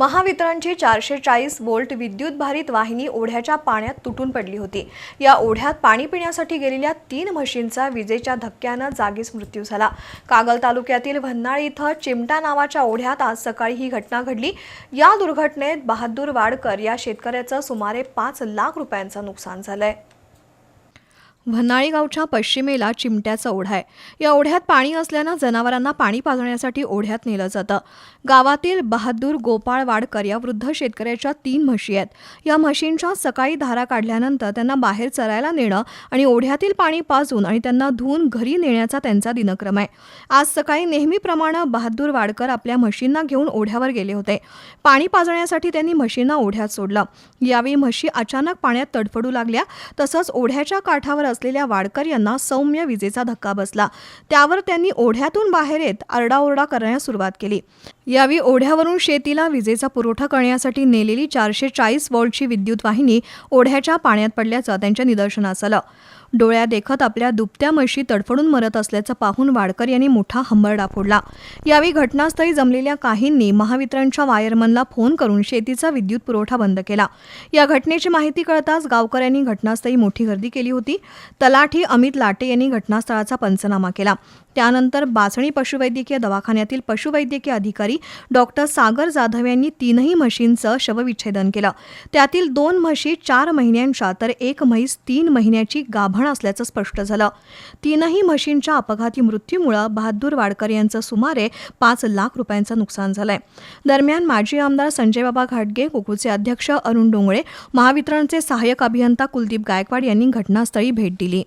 महावितरणची चारशे चाळीस वोल्ट विद्युत भारित वाहिनी ओढ्याच्या पाण्यात तुटून पडली होती. या ओढ्यात पाणी पिण्यासाठी गेलेल्या तीन म्हशींचा विजेच्या धक्क्यानं जागीच मृत्यू झाला. कागल तालुक्यातील भन्नाळी इथं चिमटा नावाच्या ओढ्यात आज सकाळी ही घटना घडली. या दुर्घटनेत बहादूर वाडकर या शेतकऱ्याचं सुमारे पाच लाख रुपयांचं नुकसान झालंय. भन्नाळी गावच्या पश्चिमेला चिमट्याचा ओढा आहे. या ओढ्यात पाणी असल्यानं जनावरांना पाणी पाजण्यासाठी ओढ्यात नेलं जातं. गावातील बहादूर गोपाळ वाडकर या वृद्ध शेतकऱ्याच्या तीन म्हशी आहेत. या म्हशींच्या सकाळी धारा काढल्यानंतर त्यांना बाहेर चरायला नेणं आणि ओढ्यातील पाणी पाजून आणि त्यांना धुवून घरी नेण्याचा त्यांचा दिनक्रम आहे. आज सकाळी नेहमीप्रमाणे बहादूर वाडकर आपल्या म्हशींना घेऊन ओढ्यावर गेले होते. पाणी पाजण्यासाठी त्यांनी म्हशींना ओढ्यात सोडलं. यावेळी म्हशी अचानक पाण्यात तडफडू लागल्या. तसंच ओढ्याच्या काठावर असलेल्या वाडकर यांना सौम्य विजेचा धक्का बसला. त्यावर त्यांनी ओढ्यातून बाहेर येत आरडाओरडा करण्यास सुरुवात केली. यावेळी ओढ्यावरून शेतीला विजेचा पुरवठा करण्यासाठी नेलेली चारशे चाळीस वॉल्टची विद्युत वाहिनी ओढ्याच्या पाण्यात पडल्याचं त्यांच्या निदर्शनास आलं. डोळ्या देखत आपल्या दुपत्या म्हशी तडफडून मरत असल्याचं पाहून वाडकर यांनी मोठा हंबरडा फोडला. यावेळी घटनास्थळी जमलेल्या काहींनी महावितरणच्या वायरमनला फोन करून शेतीचा विद्युत पुरवठा बंद केला. या घटनेची माहिती कळताच गावकऱ्यांनी घटनास्थळी मोठी गर्दी केली होती. तलाठी अमित लाटे यांनी घटनास्थळाचा पंचनामा केला. त्यानंतर बासणी पशुवैद्यकीय दवाखान्यातील पशुवैद्यकीय अधिकारी डॉक्टर सागर जाधव यांनी तीनही म्हशींचं शवविच्छेदन केलं. त्यातील दोन म्हशी चार महिन्यांच्या तर एक म्हैस तीन महिन्याची गाभा आव्हान असल्याचं स्पष्ट झालं. तीनही म्हशींच्या अपघाती मृत्यूमुळं बहादूर वाडकर यांचं सुमारे पाच लाख रुपयांचं नुकसान झालंय. दरम्यान माजी आमदार संजयबाबा घाटगे कोकुचे अध्यक्ष अरुण डोंगळे महावितरणचे सहाय्यक अभियंता कुलदीप गायकवाड यांनी घटनास्थळी भेट दिली.